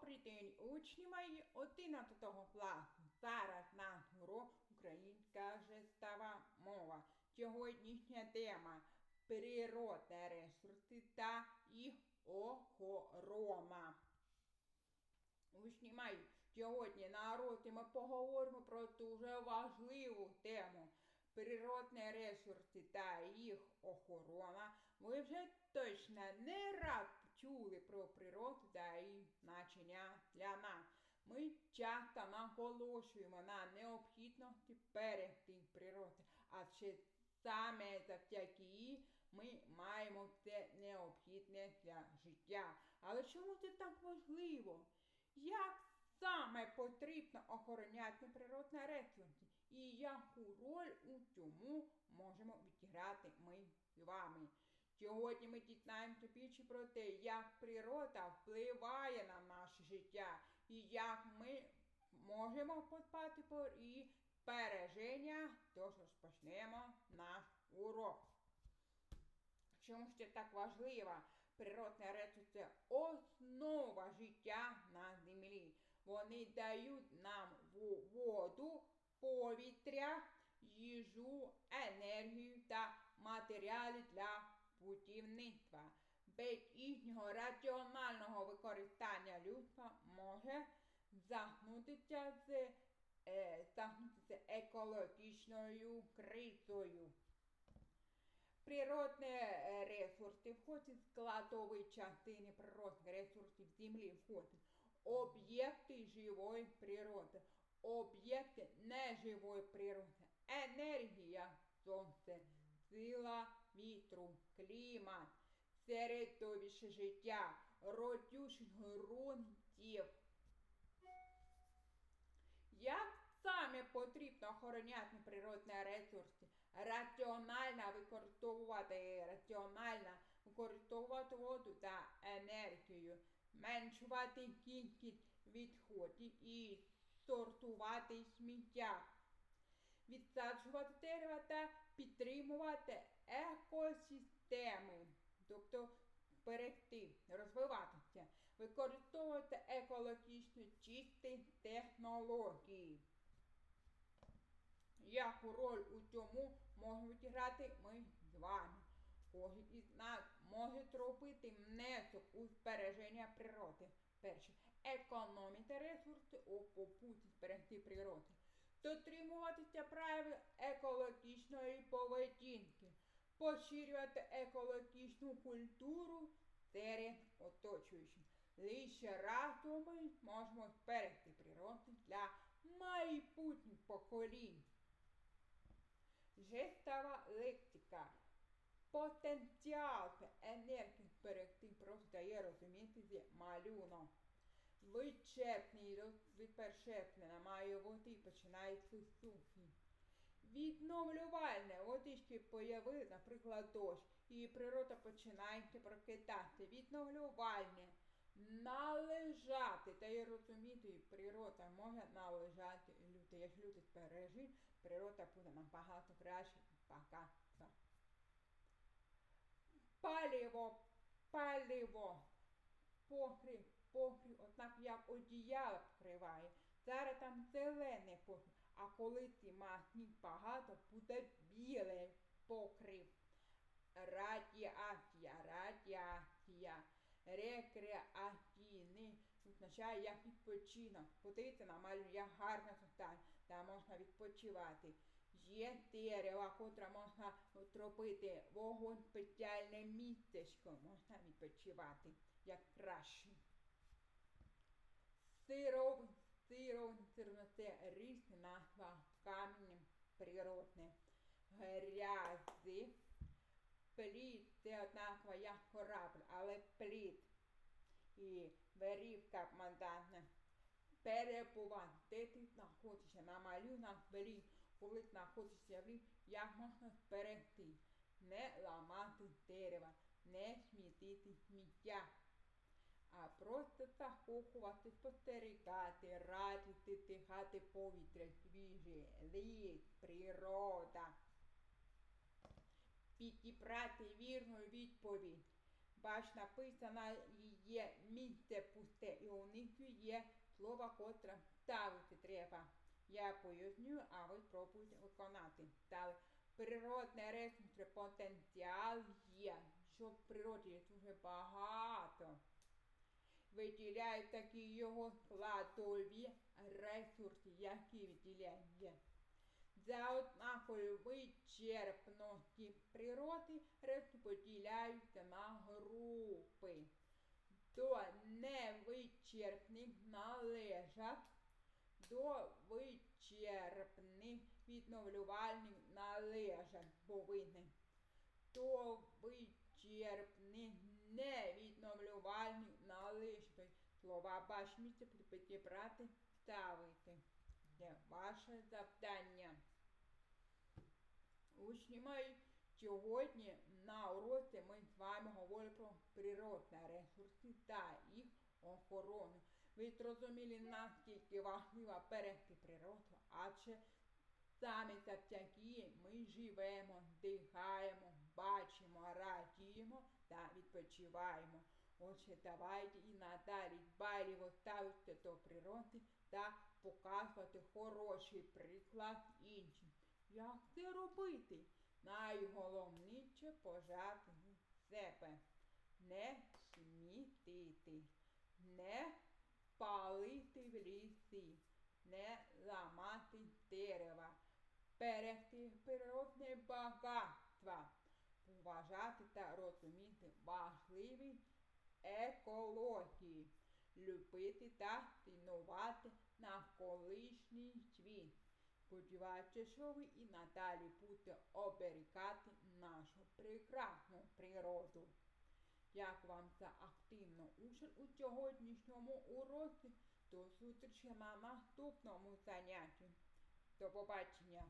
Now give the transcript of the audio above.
Добрий день, учні мої 11 класу. Зараз на урок українська жестова мова. Сьогоднішня тема природні ресурси та їх охорона. Учні мої, сьогодні на уроці ми поговоримо про дуже важливу тему. Природні ресурси та їх охорона. Ви вже точно не раз чули про природу та її значення для нас. Ми часто наголошуємо на необхідності берегти природи, адже саме завдяки їй ми маємо все необхідне для життя. Але чому це так важливо? Як саме потрібно охороняти природні ресурси і яку роль у цьому можемо відіграти ми з вами? Сьогодні ми дізнаємося більше про те, як природа впливає на наше життя і як ми можемо подбати про її береження, тож розпочнемо наш урок. Чому ж це так важливо? Природні речі це основа життя на землі. Вони дають нам воду, повітря, їжу, енергію та матеріали для будівництва. Без їхнього раціонального використання людства може загнутися з, е, загнутися екологічною кризою. Природні ресурси входять складові частини природних ресурсів землі входять об'єкти живої природи, об'єкти неживої природи, енергія сонце, сила вітру, клімат, середовище життя, родючість ґрунтів. Як саме потрібно охороняти природні ресурси, раціонально використовувати раціонально використовувати воду та енергію, меншувати кількість відходів і сортувати сміття, відсаджувати дерева та підтримувати екосистеми, тобто берегти, розвиватися, використовувати екологічно чисті технології. Яку роль у цьому можуть грати ми з вами? Кожен із нас може зробити внесок у збереження природи. Перше, економити ресурси у попуті зберегти природи. Дотримуватися правил екологічної поведінки, поширювати екологічну культуру серед оточуючих. Лише разом ми можемо зберегти природу для майбутніх поколінь. Жестова лексика. Потенціал енергії зберегти просто дає розуміти зі малюнок. Вичерпний від першепнена має води починається з сухі. Відновлювальне водички появи, наприклад, дощ, і природа починає прокидати. Відновлювальне належати, та й розуміти, природа може належати люди. Якщо люди збережуть, природа буде набагато краще і багатша. Паліво, паліво, покрив, покрив, однак як одіяло вкриває. Зараз там зелений покрив, а коли ціма сніг багато, буде білий покрив. Радіація, радіація, рекреаційний, означає як відпочинок. Подивіться на малю, як гарно создання, там можна відпочивати. Є дерева, котра можна зробити вогонь спеціальне містечко, можна відпочивати як краще. Сиров, сиров, це різна назва камінь природне. Грязи, плід, це однаково як корабль, але плід. І верівка мандатна. Перебувати, де ти знаходишся на малюнах беріг коли знаходишся в ліс, як можна зберегти, не ламати дерева, не смітити сміття, а просто захоплювати, спостерігати, радити, дихати повітря свіже, ліс, природа. Підібрати вірну відповідь. Бач, написана є місце пусте, і них є слова, котре ставити треба. Я поясню, а ви спробуйте виконати. Далі. Природний ресурс, потенціал є, що в природі є дуже багато. Виділяють такі його складові ресурси, які виділяє. За однакової вичерпності природи розподіляються на групи. До невичерпних належать, до вичерпних відновлювальних належать повинні. До вичерпних невідновлювальних належить. Слова бачите, підібрати, ставити. Це ваше завдання. Учні мої, сьогодні на уроці ми з вами говоримо про природні ресурси та їх охорону. Ви зрозуміли, наскільки важливо берегти природу, адже саме завдяки ми живемо, дихаємо, бачимо, радіємо та відпочиваємо. Отже, давайте і надалі дбайливо ставитися до природи та показувати хороший приклад іншим. Як це робити? Найголовніше пожати себе. Не смітити, не палити в лісі, не ламати дерева, берегти природне багатства, вважати та розуміти важливість екології, любити та цінувати навколишній світ. Сподіваюся, що ви і надалі будете оберігати нашу прекрасну природу. Дякую вам за активну участь у сьогоднішньому уроці. До зустрічі на наступному занятті. До побачення!